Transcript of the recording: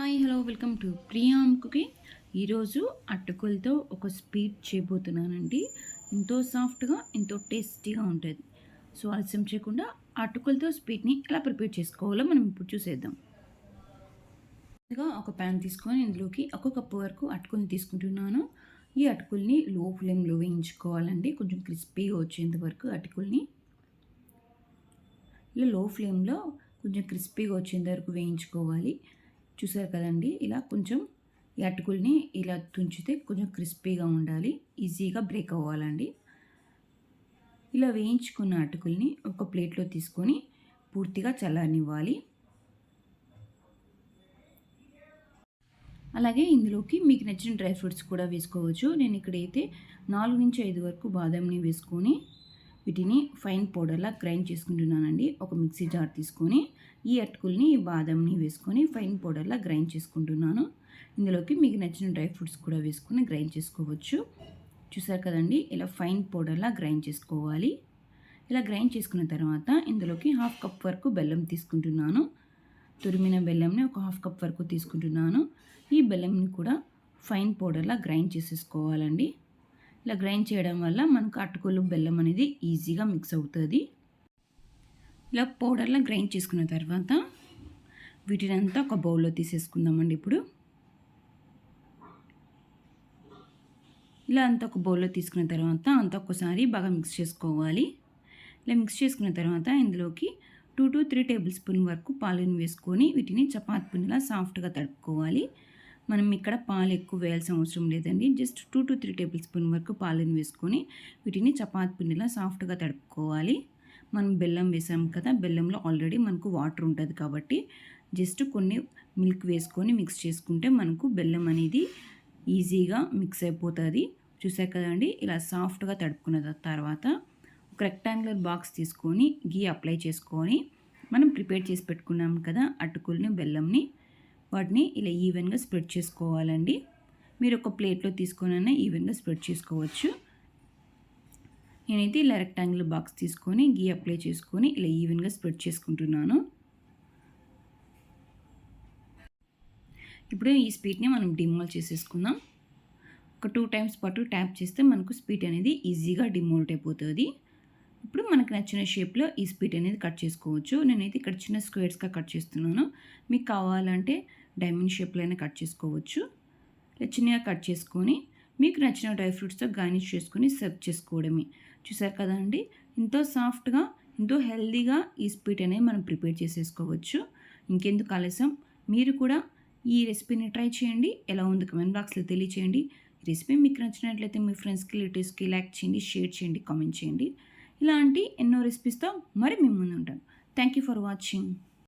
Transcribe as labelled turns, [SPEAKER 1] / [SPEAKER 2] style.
[SPEAKER 1] Hi hello welcome to Priyam cooking ఈరోజు అటుకులతో ఒక స్వీట్ చేయబోతున్నానండి. ఎంతో సాఫ్ట్గా ఎంతో టేస్టీగా ఉంటుంది. సో ఆలస్యం చేయకుండా అటుకులతో స్వీట్ని ఎలా ప్రిపేర్ చేసుకోవాలో మనం ఇప్పుడు చూసేద్దాం. ముందుగా ఒక ప్యాన్ తీసుకొని ఇందులోకి ఒక కప్పు వరకు అటుకుల్ని తీసుకుంటున్నాను. ఈ అటుకుల్ని లో ఫ్లేమ్లో వేయించుకోవాలండి. కొంచెం క్రిస్పీగా వచ్చేంత వరకు అటుకుల్ని. ఇలా లో ఫ్లేమ్లో కొంచెం క్రిస్పీగా వచ్చేంత వరకు వేయించుకోవాలి. చూసారు కదండి? ఇలా కొంచెం ఈ అటుకుల్ని ఇలా తుంచితే కొంచెం క్రిస్పీగా ఉండాలి. ఈజీగా బ్రేక్ అవ్వాలండి. ఇలా వేయించుకున్న అటుకుల్ని ఒక ప్లేట్లో తీసుకొని పూర్తిగా చల్లనివ్వాలి అలాగే ఇందులోకి మీకు నచ్చిన డ్రై ఫ్రూట్స్ కూడా వేసుకోవచ్చు. నేను ఇక్కడైతే నాలుగు నుంచి ఐదు వరకు బాదంని వేసుకొని వీటిని ఫైన్ పౌడర్లా గ్రైండ్ చేసుకుంటున్నానండి. ఒక మిక్సీ జార్ తీసుకొని ఈ అటుకుల్ని ఈ బాదంని వేసుకొని ఫైన్ పౌడర్లా గ్రైండ్ చేసుకుంటున్నాను. ఇందులోకి మీకు నచ్చిన డ్రై ఫ్రూట్స్ కూడా వేసుకొని గ్రైండ్ చేసుకోవచ్చు. చూసారు కదండి ఇలా ఫైన్ పౌడర్లా గ్రైండ్ చేసుకోవాలి. ఇలా గ్రైండ్ చేసుకున్న తర్వాత ఇందులోకి హాఫ్ కప్ వరకు బెల్లం తీసుకుంటున్నాను. తురిమిన బెల్లంని ఒక హాఫ్ కప్ వరకు తీసుకుంటున్నాను. ఈ బెల్లంని కూడా ఫైన్ పౌడర్లా గ్రైండ్ చేసేసుకోవాలండి. ఇలా గ్రైండ్ చేయడం వల్ల మనకు అటుకులు బెల్లం అనేది ఈజీగా మిక్స్ అవుతుంది. ఇలా పౌడర్లో గ్రైండ్ చేసుకున్న తర్వాత వీటిని అంతా ఒక బౌల్లో తీసేసుకుందామండి ఇప్పుడు. ఇలా అంతా ఒక బౌల్లో తీసుకున్న తర్వాత అంతా ఒక్కసారి బాగా మిక్స్ చేసుకోవాలి. ఇలా మిక్స్ చేసుకున్న తర్వాత ఇందులోకి two to three tablespoon వరకు పాలను వేసుకొని వీటిని చపాతి పిండిలా సాఫ్ట్గా తడుపుకోవాలి. మనం ఇక్కడ పాలు ఎక్కువ వేయాల్సిన అవసరం లేదండి. Just two to three tablespoon వరకు పాలను వేసుకొని వీటిని చపాతి పిండిలా సాఫ్ట్గా తడుపుకోవాలి. మనం బెల్లం వేసాం కదా బెల్లంలో ఆల్రెడీ మనకు వాటర్ ఉంటుంది కాబట్టి జస్ట్ కొన్ని మిల్క్ వేసుకొని మిక్స్ చేసుకుంటే మనకు బెల్లం అనేది ఈజీగా మిక్స్ అయిపోతుంది. చూసారు కదండి ఇలా సాఫ్ట్గా తడుపుకున్న తర్వాత ఒక రెక్టాంగులర్ బాక్స్ తీసుకొని గీ అప్లై చేసుకొని మనం ప్రిపేర్ చేసి పెట్టుకున్నాం కదా అటుకుల్ని బెల్లంని వాటిని ఇలా ఈవెన్గా స్ప్రెడ్ చేసుకోవాలండి. మీరు ఒక ప్లేట్లో తీసుకొని ఈవెన్గా స్ప్రెడ్ చేసుకోవచ్చు. నేనైతే ఇలా రెక్టాంగిల్ బాక్స్ తీసుకొని గీ అప్లై చేసుకొని ఇలా ఈవెన్గా స్ప్రెడ్ చేసుకుంటున్నాను. ఇప్పుడు ఈ స్పీడ్ని మనం డిమోల్ చేసేసుకుందాం. ఒక టూ టైమ్స్ పాటు ట్యాప్ చేస్తే మనకు స్పీడ్ అనేది ఈజీగా డిమోల్ట్ అయిపోతుంది. ఇప్పుడు మనకు నచ్చిన షేప్లో ఈ స్పీట్ అనేది కట్ చేసుకోవచ్చు. నేనైతే ఇక్కడ చిన్న స్క్వేర్స్గా కట్ చేస్తున్నాను. మీకు కావాలంటే డైమండ్ షేప్లో అయినా కట్ చేసుకోవచ్చు. చిన్నగా కట్ చేసుకొని మీకు నచ్చిన డ్రై ఫ్రూట్స్తో గార్నిష్ చేసుకొని సర్వ్ చేసుకోవడమే. చూసారు కదండి ఎంతో సాఫ్ట్గా ఎంతో హెల్దీగా ఈ స్వీట్ అనేది మనం ప్రిపేర్ చేసేసుకోవచ్చు. ఇంకెందుకు ఆలస్యం? మీరు కూడా ఈ రెసిపీని ట్రై చేయండి. ఎలా ఉంది కమెంట్ బాక్స్లో తెలియచేయండి. రెసిపీ మీకు నచ్చినట్లయితే మీ ఫ్రెండ్స్కి రిలేటివ్స్కి లైక్ చేయండి షేర్ చేయండి కామెంట్ చేయండి. ఇలాంటి ఎన్నో రెసిపీస్తో మరి మేము ముందు ఉంటాను థ్యాంక్ యూ ఫర్ వాచింగ్